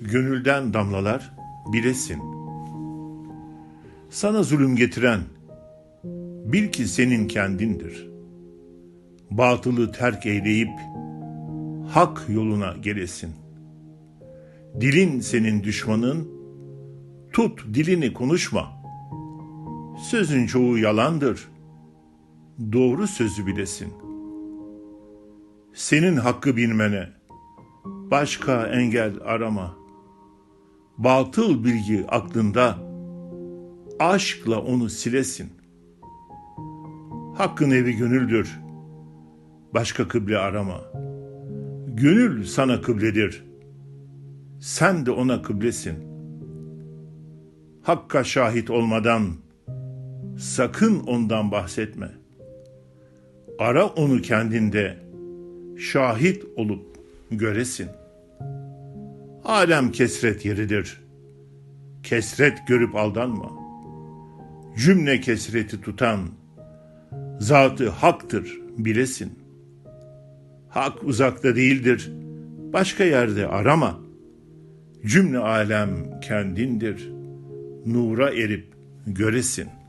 gönülden damlalar bilesin. Sana zulüm getiren bil ki senin kendindir. Batılı terk eyleyip hak yoluna gelesin. Dilin senin düşmanın, tut dilini konuşma. Sözün çoğu yalandır, doğru sözü bilesin. Senin hakkı bilmene, başka engel arama. Batıl bilgi aklında, aşkla onu silesin. Hakkın evi gönüldür, başka kıble arama. Gönül sana kıbledir, sen de ona kıblesin. Hakka şahit olmadan, sakın ondan bahsetme. Ara onu kendinde, şahit olup göresin. Alem kesret yeridir. Kesret görüp aldanma. Cümle kesreti tutan zatı haktır bilesin. Hak uzakta değildir. Başka yerde arama. Cümle alem kendindir. Nura erip göresin.''